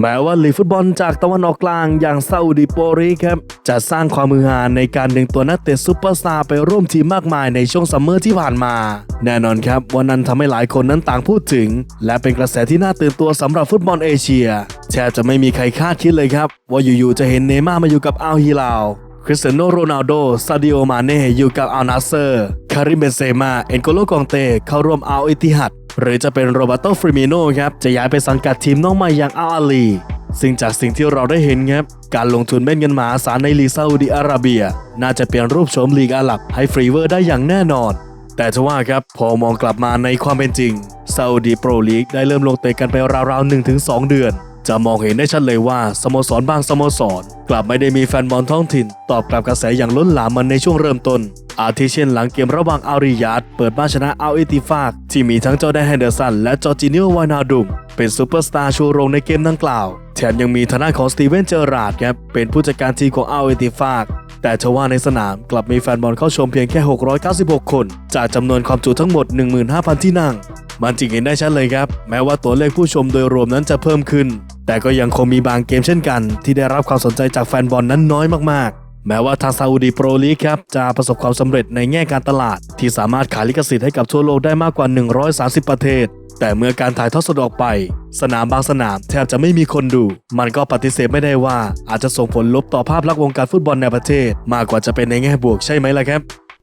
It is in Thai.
แม้ว่าลีกฟุตบอลจากตะวันออกกลางอย่างซาอุดิโปรีครับจะสร้างความมือหาในการดึงตัวนักเตะซูเปอร์สตาร์ไปร่วมทีมมากมายในช่วงซัมเมอร์ที่ผ่านมา แน่นอนครับวันนั้นทำให้หลายคนนั้นต่างพูดถึง และเป็นกระแสที่น่าตื่นตัวสำหรับฟุตบอลเอเชียแทบจะไม่มีใครคาดคิดเลยครับ ว่าอยู่ๆจะเห็นเนม่ามาอยู่กับอัลฮิลาลคริสเตียโนโรนัลโด ซาดิโอ มาเน่ อยู่กับอัลนาเซอร์ คาริมเบนเซมา เอ็นโกโลกองเต เข้าร่วมอัลอิติฮัด หรือจะเป็นโรบัตโตฟริมิโนครับจะย้ายไปสังกัดทีมน้องใหม่อย่างอัลอาลีซึ่งจากสิ่งที่เราได้เห็นครับ การลงทุนเม็ดเงินมหาศาลในลีกซาอุดิอาระเบีย น่าจะเปลี่ยนรูปโฉมลีกอาหรับให้ฟรีเวอร์ได้อย่างแน่นอน แต่ทว่าครับพอมองกลับมาในความเป็นจริงซาอุดีโปรลีกได้เริ่มลงเตะกันไปราวๆ1-2 เดือน จะมองเห็นได้ชัดเลยว่าสโมสรบางสโมสร กลับไม่ได้มีแฟนบอลท้องถิ่น ตอบกลับกระแสอย่างล้นหลามมันในช่วงเริ่มต้น อาทิเช่นหลังเกมระหว่างอาริยาดเปิดบ้านชนะอัลอิติฟาก ที่มีทั้งเจ้าแดนแฮนเดอร์สันและจอร์จิเนียววานาดุม เป็นซูเปอร์สตาร์ชูโรงในเกมดังกล่าว แถมยังมีทางด้านของสตีเวนเจอราร์ดครับเป็นผู้จัดการทีมของอัลอิติฟากแต่ทว่าในสนามกลับมีแฟนบอลเข้าชมเพียงแค่ 696 คน จากจำนวนความจุทั้งหมด 15,000 ที่นั่ง มันจริงเห็นได้ชัดเลยครับ แม้ว่าตัวเลขผู้ชมโดยรวมนั้นจะเพิ่มขึ้น แต่ก็ยังคงมีบางเกมเช่นกัน ที่ได้รับความสนใจจากแฟนบอลนั้นน้อยมากๆ แม้ว่าทางซาอุดีโปรลีกครับจะประสบความสำเร็จในแง่การตลาด ที่สามารถขายลิขสิทธิ์ให้กับทั่วโลกได้มากกว่า 130 ประเทศ แต่เมื่อการถ่ายทอดสดออกไป สนามบางสนามแทบจะไม่มีคนดู มันก็ปฏิเสธไม่ได้ว่าอาจจะส่งผลลบต่อภาพลักษณ์วงการฟุตบอลในประเทศ มากกว่าจะเป็นในแง่บวกใช่ไหมล่ะครับ